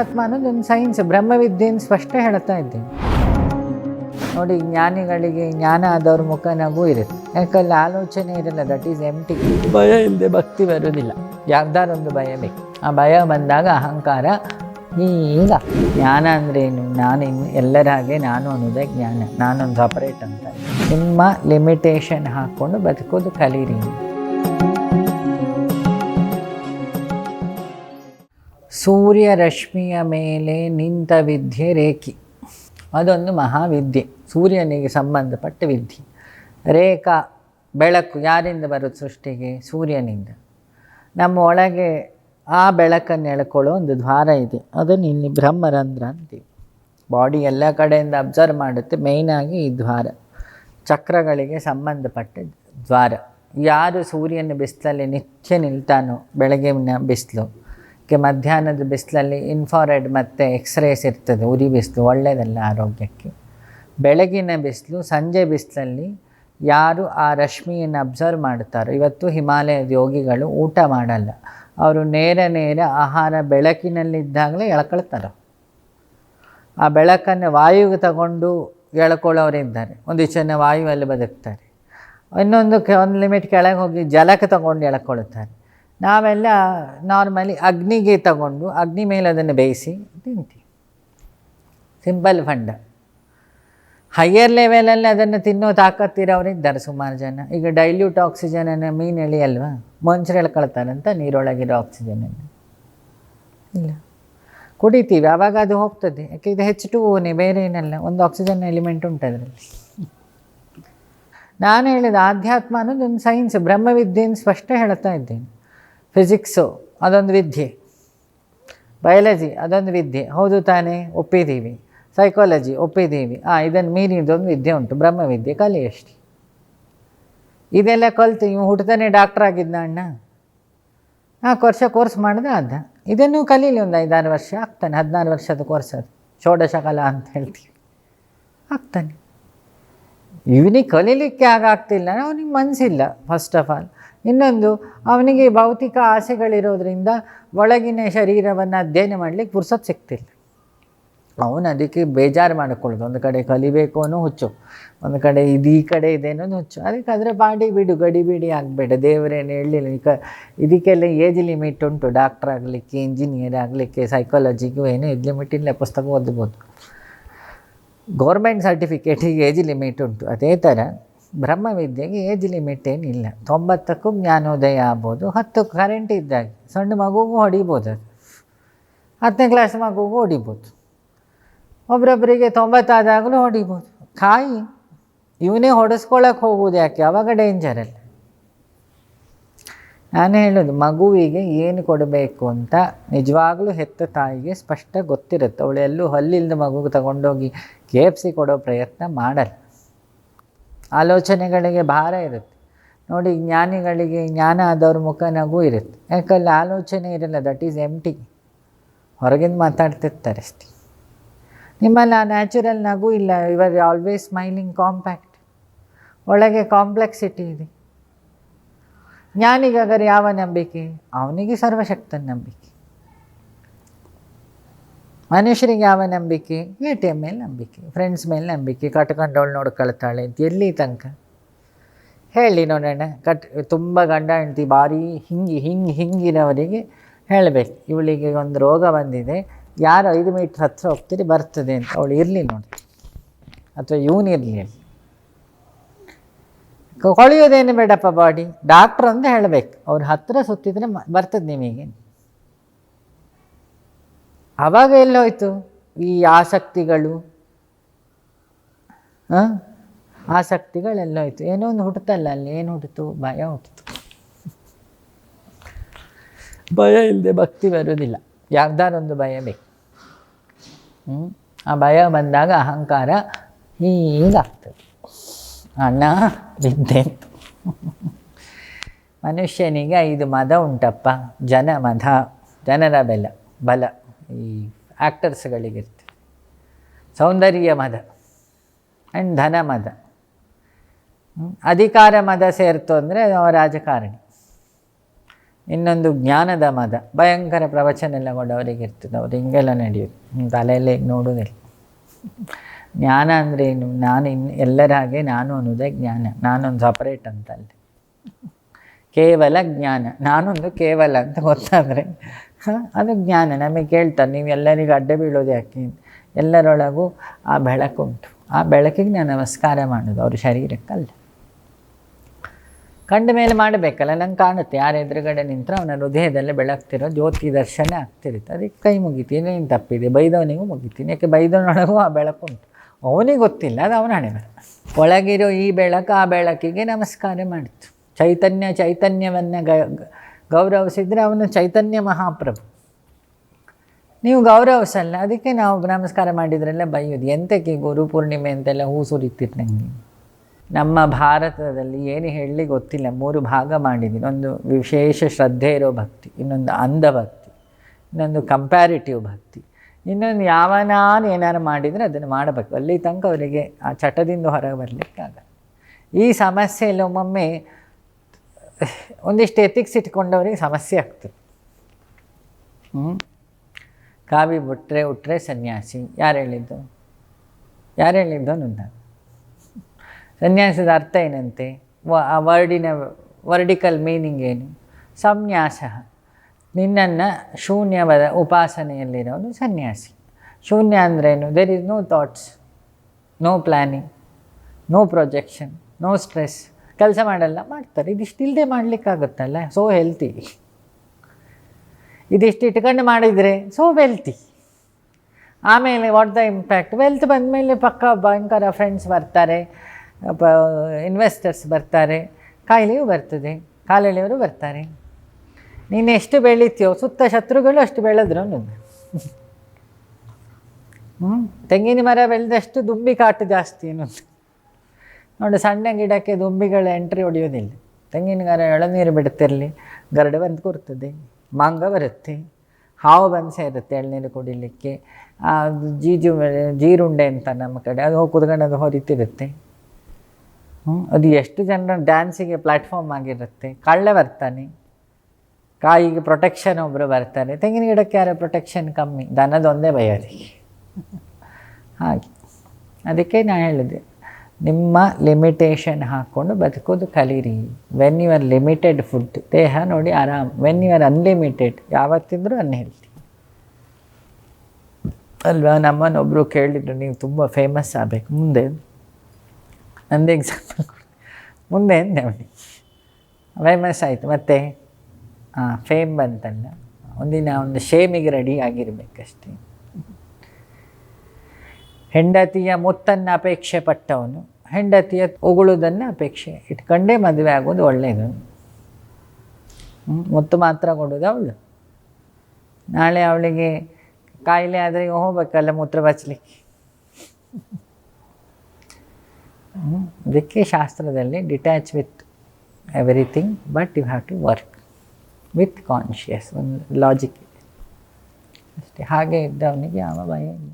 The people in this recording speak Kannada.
ಆಧ್ಯಾತ್ಮ ಅನ್ನೋದು ಒಂದು ಸೈನ್ಸ್, ಬ್ರಹ್ಮವಿದ್ಯೆಯನ್ನು ಸ್ಪಷ್ಟ ಹೇಳ್ತಾ ಇದ್ದೀನಿ. ನೋಡಿ, ಜ್ಞಾನಿಗಳಿಗೆ ಜ್ಞಾನ ಆದವ್ರ ಮುಖ ನಗು ಇರುತ್ತೆ. ಯಾಕಲ್ಲಿ ಆಲೋಚನೆ ಇರಲ್ಲ ದಟ್ ಈಸ್ ಎಂಟಿ ಭಯ ಇಲ್ಲದೆ ಭಕ್ತಿ ಬರೋದಿಲ್ಲ ಯಾವ್ದಾರೊಂದು ಭಯ ಬೇಕು. ಆ ಭಯ ಬಂದಾಗ ಅಹಂಕಾರ ಈಗ ಜ್ಞಾನ ಅಂದ್ರೇನು ನಾನು ಇನ್ನು ಎಲ್ಲರ ಹಾಗೆ ನಾನು ಅನ್ನೋದೇ ಜ್ಞಾನ. ನಾನೊಂದು ಸಪರೇಟ್ ಅಂತ. ನಿಮ್ಮ ಲಿಮಿಟೇಷನ್ ಹಾಕ್ಕೊಂಡು ಬದುಕೋದು ಕಲೀರಿ. ಸೂರ್ಯ ರಶ್ಮಿಯ ಮೇಲೆ ನಿಂತ ವಿದ್ಯೆ ರೇಖಿ. ಅದೊಂದು ಮಹಾವಿದ್ಯೆ, ಸೂರ್ಯನಿಗೆ ಸಂಬಂಧಪಟ್ಟ ವಿದ್ಯೆ. ರೇಖಾ ಬೆಳಕು ಯಾರಿಂದ ಬರುತ್ತೆ ಸೃಷ್ಟಿಗೆ? ಸೂರ್ಯನಿಂದ. ನಮ್ಮ ಒಳಗೆ ಆ ಬೆಳಕನ್ನು ಎಳ್ಕೊಳ್ಳೋ ಒಂದು ದ್ವಾರ ಇದೆ. ಅದನ್ನು ಇಲ್ಲಿ ಬ್ರಹ್ಮರಂಧ್ರ ಅಂತೀವಿ. ಬಾಡಿ ಎಲ್ಲ ಕಡೆಯಿಂದ ಅಬ್ಸರ್ವ್ ಮಾಡುತ್ತೆ ಮೇಯ್ನಾಗಿ ಈ ದ್ವಾರ. ಚಕ್ರಗಳಿಗೆ ಸಂಬಂಧಪಟ್ಟ ದ್ವಾರ. ಯಾರು ಸೂರ್ಯನ ಬಿಸಿಲಲ್ಲಿ ನಿತ್ಯ ನಿಲ್ತಾನೋ, ಬೆಳಗಿನ ಬಿಸಿಲು ಕೆ ಮಧ್ಯಾಹ್ನದ ಬಿಸಿಲಲ್ಲಿ ಇನ್ಫಾರೆಡ್ ಮತ್ತು ಎಕ್ಸ್ರೇಸ್ ಇರ್ತದೆ, ಉರಿ ಬಿಸಿಲು ಒಳ್ಳೆಯದಲ್ಲ ಆರೋಗ್ಯಕ್ಕೆ. ಬೆಳಗಿನ ಬಿಸಿಲು, ಸಂಜೆ ಬಿಸಿಲಲ್ಲಿ ಯಾರು ಆ ರಶ್ಮಿಯನ್ನು ಅಬ್ಸರ್ವ್ ಮಾಡ್ತಾರೋ, ಇವತ್ತು ಹಿಮಾಲಯದ ಯೋಗಿಗಳು ಊಟ ಮಾಡಲ್ಲ. ಅವರು ನೇರ ನೇರ ಆಹಾರ ಬೆಳಕಿನಲ್ಲಿದ್ದಾಗಲೇ ಎಳ್ಕೊಳ್ತಾರೆ. ಆ ಬೆಳಕನ್ನು ವಾಯುಗೆ ತಗೊಂಡು ಎಳ್ಕೊಳ್ಳೋರಿದ್ದಾರೆ. ಒಂದಿಷ್ಟು ಜನ ವಾಯುವಲ್ಲಿ ಬದುಕ್ತಾರೆ. ಇನ್ನೊಂದು ಒಂದು ಲಿಮಿಟ್ ಕೆಳಗೆ ಹೋಗಿ ಜಲಕ್ಕೆ ತಗೊಂಡು ಎಳ್ಕೊಳ್ತಾರೆ. ನಾವೆಲ್ಲ ನಾರ್ಮಲಿ ಅಗ್ನಿಗೆ ತಗೊಂಡು ಅಗ್ನಿ ಮೇಲೆ ಅದನ್ನು ಬೇಯಿಸಿ ತಿಂತೀವಿ. ಸಿಂಪಲ್ ಫಂಡ ಹೈಯರ್ ಲೆವೆಲಲ್ಲಿ ಅದನ್ನು ತಿನ್ನೋ ತಾಕತ್ತಿರೋರಿದ್ದಾರೆ ಸುಮಾರು ಜನ. ಈಗ ಡೈಲ್ಯೂಟ್ ಆಕ್ಸಿಜನನ್ನು ಮೀನು ಎಳಿಯಲ್ವಾ ಮನುಷ್ಯರು ಎಳ್ಕೊಳ್ತಾರಂತ ನೀರೊಳಗಿರೋ ಆಕ್ಸಿಜನನ್ನು ಇಲ್ಲ. ಕುಡಿತೀವಿ, ಆವಾಗ ಅದು ಹೋಗ್ತದೆ. ಯಾಕೆ ಇದು ಹೆಚ್ಚು ಟು ಓನೇ ಬೇರೆ ಏನಲ್ಲ, ಒಂದು ಆಕ್ಸಿಜನ್ ಎಲಿಮೆಂಟ್ ಉಂಟು ಅದರಲ್ಲಿ. ನಾನು ಹೇಳಿದ ಆಧ್ಯಾತ್ಮ ಅನ್ನೋದು ಒಂದು ಸೈನ್ಸ್ ಬ್ರಹ್ಮವಿದ್ಯೆಯನ್ನು ಸ್ಪಷ್ಟ ಹೇಳ್ತಾ ಇದ್ದೇನೆ. ಫಿಸಿಕ್ಸು ಅದೊಂದು ವಿದ್ಯೆ. ಬಯಾಲಜಿ ಅದೊಂದು ವಿದ್ಯೆ. ಹೌದು ತಾನೇ ಒಪ್ಪಿದ್ದೀವಿ ಸೈಕಾಲಜಿ ಒಪ್ಪಿದ್ದೀವಿ ಹಾಂ ಇದನ್ನು ಮೀರಿದೊಂದು ವಿದ್ಯೆ ಉಂಟು, ಬ್ರಹ್ಮವಿದ್ಯೆ, ಕಲಿ ಅಷ್ಟೇ. ಇದೆಲ್ಲ ಕಲಿತು, ಇವು ಹುಟ್ಟತಾನೆ ಡಾಕ್ಟರ್ ಆಗಿದ್ದ ಅಣ್ಣ? ನಾಲ್ಕು ವರ್ಷ ಕೋರ್ಸ್ ಮಾಡಿದೆ ಅದ ಇದನ್ನು ಕಲೀಲಿ ಒಂದು ಐದಾರು ವರ್ಷ, ಆಗ್ತಾನೆ, ಹದಿನಾರು ವರ್ಷದ ಕೋರ್ಸ್ ಅದು. ಕಲಾ ಅಂತ ಹೇಳ್ತೀವಿ. ಆಗ್ತಾನೆ. ಇವನಿಗೆ ಕಲೀಲಿಕ್ಕೆ ಆಗಾಗ್ತಿಲ್ಲ, ಅವನಿಗೆ ಮನಸ್ಸಿಲ್ಲ ಫಸ್ಟ್ ಆಫ್ ಆಲ್ ಇನ್ನೊಂದು, ಅವನಿಗೆ ಭೌತಿಕ ಆಸೆಗಳಿರೋದ್ರಿಂದ ಒಳಗಿನ ಶರೀರವನ್ನು ಅಧ್ಯಯನ ಮಾಡಲಿಕ್ಕೆ ಪುರ್ಸತ್ ಸಿಗ್ತಿಲ್ಲ ಅವನು ಅದಕ್ಕೆ ಬೇಜಾರು ಮಾಡಿಕೊಳ್ಳೋದು, ಒಂದು ಕಡೆ ಕಲಿಬೇಕು ಅನ್ನೋ ಹುಚ್ಚು, ಒಂದು ಕಡೆ ಇದು ಈ ಕಡೆ ಇದೆ ಅನ್ನೋದು ಹುಚ್ಚು. ಅದಕ್ಕೆ ಅದರ ಬಾಡಿ ಬಿಡು, ಗಡಿ ಬಿಡಿ ಆಗಬೇಡ ದೇವರೇನು ಹೇಳಲಿಲ್ಲ ಈಗ ಇದಕ್ಕೆಲ್ಲ ಏಜ್ ಲಿಮಿಟ್ ಉಂಟು ಡಾಕ್ಟ್ರ್ ಆಗಲಿಕ್ಕೆ ಇಂಜಿನಿಯರ್ ಆಗಲಿಕ್ಕೆ ಸೈಕಾಲಜಿಗೂ ಏನೂ ಇದು ಲಿಮಿಟ್ ಇಲ್ಲ, ಪುಸ್ತಕ ಓದ್ಬೋದು. ಗೌರ್ಮೆಂಟ್ ಸರ್ಟಿಫಿಕೇಟಿಗೆ ಏಜ್ ಲಿಮಿಟ್ ಉಂಟು. ಅದೇ ಥರ ಬ್ರಹ್ಮವಿದ್ಯೆಗೆ ಏಜ್ ಲಿಮಿಟ್ ಏನಿಲ್ಲ. ತೊಂಬತ್ತಕ್ಕೂ ಜ್ಞಾನೋದಯ ಆಗ್ಬೋದು ಹತ್ತು ಕರೆಂಟ್ ಇದ್ದಾಗ. ಸಣ್ಣ ಮಗುಗೂ ಹೊಡಿಬೋದು ಅದು. ಹತ್ತನೇ ಕ್ಲಾಸ್ ಮಗುಗೂ ಹೊಡಿಬೋದು. ಒಬ್ರೊಬ್ಬರಿಗೆ ತೊಂಬತ್ತಾದಾಗಲೂ ಹೊಡಿಬೋದು. ಕಾಯಿ, ಇವನೇ ಹೊಡೆಸ್ಕೊಳಕ್ಕೆ ಹೋಗೋದು ಯಾಕೆ? ಅವಾಗ ಡೇಂಜರ್ ನಾನು ಹೇಳೋದು, ಮಗುವಿಗೆ ಏನು ಕೊಡಬೇಕು ಅಂತ ನಿಜವಾಗ್ಲೂ ಹೆತ್ತ ತಾಯಿಗೆ ಸ್ಪಷ್ಟ ಗೊತ್ತಿರುತ್ತೆ. ಅವಳು ಎಲ್ಲೂ ಹಲ್ಲಿಲ್ಲದ ಮಗುಗೆ ತಗೊಂಡೋಗಿ ಕೆ ಎಫ್ ಸಿ ಕೊಡೋ ಪ್ರಯತ್ನ ಮಾಡಲ್ಲ. ಆಲೋಚನೆಗಳಿಗೆ ಭಾರ ಇರುತ್ತೆ. ನೋಡಿ, ಜ್ಞಾನಿಗಳಿಗೆ ಜ್ಞಾನ ಆದವ್ರ ಮುಖ ನಗು ಇರುತ್ತೆ. ಯಾಕಲ್ಲಿ ಆಲೋಚನೆ ಇರಲ್ಲ ದಟ್ ಈಸ್ ಎಂಟಿ ಹೊರಗಿಂದ ಮಾತಾಡ್ತಿರ್ತಾರೆ ಅಷ್ಟೇ. ನಿಮ್ಮಲ್ಲಿ ಆ ನ್ಯಾಚುರಲ್ ನಗು ಇಲ್ಲ ಇವರ್ ಆಲ್ವೇಸ್ ಸ್ಮೈಲಿಂಗ್ ಕಾಂಪ್ಯಾಕ್ಟ್ ಒಳಗೆ ಕಾಂಪ್ಲೆಕ್ಸಿಟಿ ಇದೆ. ಜ್ಞಾನಿಗಾಗರೆ ಯಾವ ನಂಬಿಕೆ? ಅವನಿಗೆ ಸರ್ವಶಕ್ತನ ನಂಬಿಕೆ. ಮನುಷ್ಯರಿಗೆ ಯಾವ ನಂಬಿಕೆ? ಎ ಟಿ ಎಂ ಮೇಲೆ ನಂಬಿಕೆ ಫ್ರೆಂಡ್ಸ್ ಮೇಲೆ ನಂಬಿಕೆ, ಕಟ್ಕೊಂಡವಳು ನೋಡ್ಕೊಳ್ತಾಳೆ ಅಂತ ಎಲ್ಲಿ ತನಕ? ಹೇಳಿ ನೋಡೋಣ. ಕಟ್, ತುಂಬ ಗಂಡ ಹೆಂಡತಿ ಭಾರಿ ಹಿಂಗೆ ಹಿಂಗೆ, ಹಿಂಗಿನವರಿಗೆ ಹೇಳಬೇಕು. ಇವಳಿಗೆ ಒಂದು ರೋಗ ಬಂದಿದೆ. ಯಾರು ಐದು ಮೀಟ್ರ್ ಹತ್ತಿರ ಹೋಗ್ತೀರಿ ಬರ್ತದೆ ಅಂತ. ಅವಳು ಇರಲಿ ನೋಡಿ. ಅಥವಾ ಇವನಿರಲಿ ಹೊಳೆಯೋದೇನು ಬೇಡಪ್ಪ ಬಾಡಿ ಡಾಕ್ಟ್ರ್ ಅಂತ ಹೇಳಬೇಕು. ಅವ್ರ ಹತ್ತಿರ ಸುತ್ತಿದ್ರೆ ಬರ್ತದೆ ನಿಮಗೆ. ಆವಾಗ ಎಲ್ಲೋಯ್ತು? ಈ ಆಸಕ್ತಿಗಳು. ಆಸಕ್ತಿಗಳೆಲ್ಲೋಯ್ತು ಏನೋ ಒಂದು ಹುಟ್ಟುತ್ತಲ್ಲ ಅಲ್ಲಿ. ಏನು ಹುಟ್ಟಿತು ಭಯ ಹುಟ್ಟಿತು ಭಯ ಇಲ್ಲದೆ ಭಕ್ತಿ ಬರೋದಿಲ್ಲ ಯಾವ್ದಾರೊಂದು ಭಯ ಬೇಕು. ಆ ಭಯ ಬಂದಾಗ ಅಹಂಕಾರ ಹೀಗಾಗ್ತದೆ. ಅಣ್ಣ ಬಿದ್ದೆ ಮನುಷ್ಯನಿಗೆ ಐದು ಮದ ಉಂಟಪ್ಪ. ಜನ ಮದ, ಜನರ ಬೆಲ, ಬಲ. ಈ ಆ್ಯಕ್ಟರ್ಸ್ಗಳಿಗಿರ್ತದೆ ಸೌಂದರ್ಯ ಮದ ಆ್ಯಂಡ್ ಧನ ಮದ. ಅಧಿಕಾರ ಮದ ಸೇರ್ತು ಅಂದರೆ ರಾಜಕಾರಣಿ. ಇನ್ನೊಂದು ಜ್ಞಾನದ ಮದ, ಭಯಂಕರ ಪ್ರವಚನ ಎಲ್ಲ ಕೊಡೋರಿಗೆ ಇರ್ತದೆ ಅವ್ರು ಹಿಂಗೆಲ್ಲ ನಡೆಯೋದು. ತಲೆಯಲ್ಲೇ ನೋಡೋದಿಲ್ಲ. ಜ್ಞಾನ ಅಂದರೆ ಏನು? ನಾನು ಇನ್ ಎಲ್ಲರ ಹಾಗೆ ನಾನು ಅನ್ನೋದೇ ಜ್ಞಾನ. ನಾನೊಂದು ಸಪ್ರೇಟ್ ಅಂತಲ್ಲ. ಕೇವಲ ಜ್ಞಾನ. ನಾನೊಂದು ಕೇವಲ ಅಂತ ಗೊತ್ತಾದರೆ. ಅದು ಜ್ಞಾನ. ನಮಗೆ ಕೇಳ್ತಾರೆ, ನೀವು ಎಲ್ಲರಿಗೂ ಅಡ್ಡ ಬೀಳೋದು ಯಾಕೆ? ಎಲ್ಲರೊಳಗೂ ಆ ಬೆಳಕುಂಟು ಆ ಬೆಳಕಿಗೆ ನಾನು ನಮಸ್ಕಾರ ಮಾಡೋದು, ಅವ್ರ ಶರೀರಕ್ಕಲ್ಲ. ಕಂಡ ಮೇಲೆ ಮಾಡಬೇಕಲ್ಲ, ನಂಗೆ ಕಾಣುತ್ತೆ. ಯಾರ ಎದುರುಗಡೆ ನಿಂತರೆ ಅವನ ಹೃದಯದಲ್ಲೇ ಬೆಳಗ್ತಿರೋ ಜ್ಯೋತಿ ದರ್ಶನ ಆಗ್ತಿರುತ್ತೆ. ಅದಕ್ಕೆ ಕೈ ಮುಗಿತೀನಿ ತಪ್ಪಿದೆ? ಬೈದವನಿಗೂ ಮುಗಿತೀನಿ. ಯಾಕೆ? ಬೈದವನೊಳಗೂ ಆ ಬೆಳಕುಂಟು ಅವನಿಗೆ ಗೊತ್ತಿಲ್ಲ, ಅದು ಅವನ ಹಣೆ ಬರ ಒಳಗಿರೋ ಈ ಬೆಳಕು, ಆ ಬೆಳಕಿಗೆ ನಮಸ್ಕಾರ ಮಾಡಿತು. ಚೈತನ್ಯ, ಚೈತನ್ಯವನ್ನು ಗ, ಗೌರವಿಸಿದರೆ ಅವನು ಚೈತನ್ಯ ಮಹಾಪ್ರಭು. ನೀವು ಗೌರವಿಸಲ್ಲ, ಅದಕ್ಕೆ ನಾವು ನಮಸ್ಕಾರ ಮಾಡಿದ್ರೆಲ್ಲ ಬೈಯೋದು. ಎಂತಕ್ಕೆ ಗುರು ಪೂರ್ಣಿಮೆ ಅಂತೆಲ್ಲ ಹೂ ಸುರಿತೀರಿ ನನಗೆ ನಮ್ಮ ಭಾರತದಲ್ಲಿ ಏನು ಹೇಳಲಿ ಗೊತ್ತಿಲ್ಲ. ಮೂರು ಭಾಗ ಮಾಡಿದ್ದೀನಿ. ಒಂದು ವಿಶೇಷ ಶ್ರದ್ಧೆ ಇರೋ ಭಕ್ತಿ, ಇನ್ನೊಂದು ಅಂಧ ಭಕ್ತಿ ಇನ್ನೊಂದು ಕಂಪ್ಯಾರಿಟಿವ್ ಭಕ್ತಿ. ಇನ್ನೊಂದು ಯಾವನಾನು ಏನಾರು ಮಾಡಿದರೆ ಅದನ್ನು ಮಾಡಬೇಕು. ಅಲ್ಲಿ ತನಕ ಅವರಿಗೆ ಆ ಚಟದಿಂದ ಹೊರಗೆ ಬರಲಿಕ್ಕಾಗಲ್ಲ. ಈ ಸಮಸ್ಯೆಯಲ್ಲಿ ಒಮ್ಮೊಮ್ಮೆ ಒಂದಿಷ್ಟು ಎಥಿಕ್ಸ್ ಇಟ್ಕೊಂಡವ್ರಿಗೆ ಸಮಸ್ಯೆ ಆಗ್ತದೆ. ಕಾವಿ ಬಿಟ್ಟರೆ ಉಟ್ಟರೆ ಸನ್ಯಾಸಿ, ಯಾರು ಹೇಳಿದ್ದು? ಯಾರು ಹೇಳಿದ್ದು ನನ್ನ ಸನ್ಯಾಸದ ಅರ್ಥ ಏನಂತೆ? ಆ ವರ್ಡಿನ ವರ್ಡಿಕಲ್ ಮೀನಿಂಗ್ ಏನು? ಸಂನ್ಯಾಸ. ನಿನ್ನನ್ನು ಶೂನ್ಯವಾದ ಉಪಾಸನೆಯಲ್ಲಿರೋನು ಸನ್ಯಾಸಿ. ಶೂನ್ಯ ಅಂದ್ರೇನು there is no thoughts no planning no projection no stress ಕೆಲಸ ಮಾಡಲ್ಲ, ಮಾಡ್ತಾರೆ. ಇದಿಷ್ಟು ಇಲ್ಲದೆ ಮಾಡಲಿಕ್ಕಾಗುತ್ತಲ್ಲ? ಸೋ ಹೆಲ್ತಿ ಇದಿಷ್ಟು ಇಟ್ಕೊಂಡು ಮಾಡಿದರೆ ಸೊ ವೆಲ್ತಿ ಆಮೇಲೆ ವಾಟ್ ದ ಇಂಪ್ಯಾಕ್ಟ್ ವೆಲ್ತ್ ಬಂದಮೇಲೆ ಪಕ್ಕ ಭಯಂಕರ ಫ್ರೆಂಡ್ಸ್ ಬರ್ತಾರೆ ಇನ್ವೆಸ್ಟರ್ಸ್ ಬರ್ತಾರೆ, ಕಾಯಿಲೆಯೂ ಬರ್ತದೆ, ಕಾಲೆಳೆಯವರು ಬರ್ತಾರೆ. ನೀನು ಎಷ್ಟು ಬೆಳೀತೀಯೋ, ಸುತ್ತ ಶತ್ರುಗಳು ಅಷ್ಟು ಬೆಳೆದ್ರು ಹ್ಞೂ ತೆಂಗಿನ ಮರ ಬೆಳೆದಷ್ಟು ದುಂಬಿ ಕಾಟು ಜಾಸ್ತಿ ಅನ್ನೋದು ನೋಡಿ, ಸಣ್ಣ ಗಿಡಕ್ಕೆ ದುಂಬಿಗಳ ಎಂಟ್ರಿ ಹೊಡೆಯೋದಿಲ್ಲ ತೆಂಗಿನ ಮರ ಎಳನೀರು ಬಿಡ್ತಿರಲಿ, ಗರಡು ಬಂದು ಕೂರ್ತದೆ, ಮಾಂಗ ಬರುತ್ತೆ, ಹಾವು ಬಂದು ಸೇರುತ್ತೆ ಎಳನೀರು ಕುಡಿಲಿಕ್ಕೆ. ಜೀಜು, ಜೀರುಂಡೆ ಅಂತ ನಮ್ಮ ಕಡೆ, ಅದು ಹೋಗಿ ಅದು ಹೊರಿತಿರುತ್ತೆ. ಹ್ಞೂ ಅದು ಎಷ್ಟು ಜನರ ಡ್ಯಾನ್ಸಿಗೆ ಪ್ಲ್ಯಾಟ್ಫಾರ್ಮ್ ಆಗಿರುತ್ತೆ. ಕಳ್ಳೆ ಬರ್ತಾನೆ. ಕಾಯಿಗೆ ಪ್ರೊಟೆಕ್ಷನ್ ಒಬ್ಬರು ಬರ್ತಾರೆ. ತೆಂಗಿನ ಗಿಡಕ್ಕೆ ಯಾರ ಪ್ರೊಟೆಕ್ಷನ್ ಕಮ್ಮಿ? ದನದೊಂದೇ ಭಯ ಹಾಗೆ. ಅದಕ್ಕೆ ನಾನು ಹೇಳಿದೆ, ನಿಮ್ಮ ಲಿಮಿಟೇಷನ್ ಹಾಕ್ಕೊಂಡು ಬದುಕೋದು ಕಲೀರಿ. When you are limited food ದೇಹ ನೋಡಿ ಆರಾಮ್. ವೆನ್ ಯು ಆರ್ ಅನ್ಲಿಮಿಟೆಡ್ ಯಾವತ್ತಿದ್ರೂ ಅನ್ಹೆಲ್ತಿ ಅಲ್ವಾ? ನಮ್ಮನ್ನೊಬ್ಬರು ಕೇಳಿದ್ರು, ನೀವು ತುಂಬ ಫೇಮಸ್ ಆಗಬೇಕು. ಮುಂದೆ, ನಂದು ಎಕ್ಸಾಂಪಲ್ ಮುಂದೆ ಅವನಿಗೆ ಫೇಮಸ್ ಆಯಿತು. ಮತ್ತೆ? ಫೇಮ್ ಬಂತಲ್ಲ. ಒಂದಿನ ಒಂದು ಶೇಮಿಗೆ ರೆಡಿ ಆಗಿರಬೇಕಷ್ಟೇ. ಹೆಂಡತಿಯ ಮುತ್ತನ್ನು ಅಪೇಕ್ಷೆ ಪಟ್ಟವನು. ಹೆಂಡತಿಯ ಉಗುಳುವುದನ್ನು ಅಪೇಕ್ಷೆ ಇಟ್ಕೊಂಡೇ ಮದುವೆ ಆಗೋದು ಒಳ್ಳೆಯದು ಮುತ್ತು ಮಾತ್ರ ಕೊಡೋದು ಅವಳು. ನಾಳೆ ಅವಳಿಗೆ ಕಾಯಿಲೆ ಆದರೆ ಹೋಗ್ಬೇಕಲ್ಲ ಮೂತ್ರ ಬಚ್ಚಲಿಕ್ಕೆ ಅದಕ್ಕೆ ಶಾಸ್ತ್ರದಲ್ಲಿ detach with everything but you have to work with conscious ಒಂದು ಲಾಜಿಕ್ ಇದೆ ಅಷ್ಟೇ ಹಾಗೆ ಇದ್ದವನಿಗೆ ಯಾವ ಭಯ ಇಲ್ಲ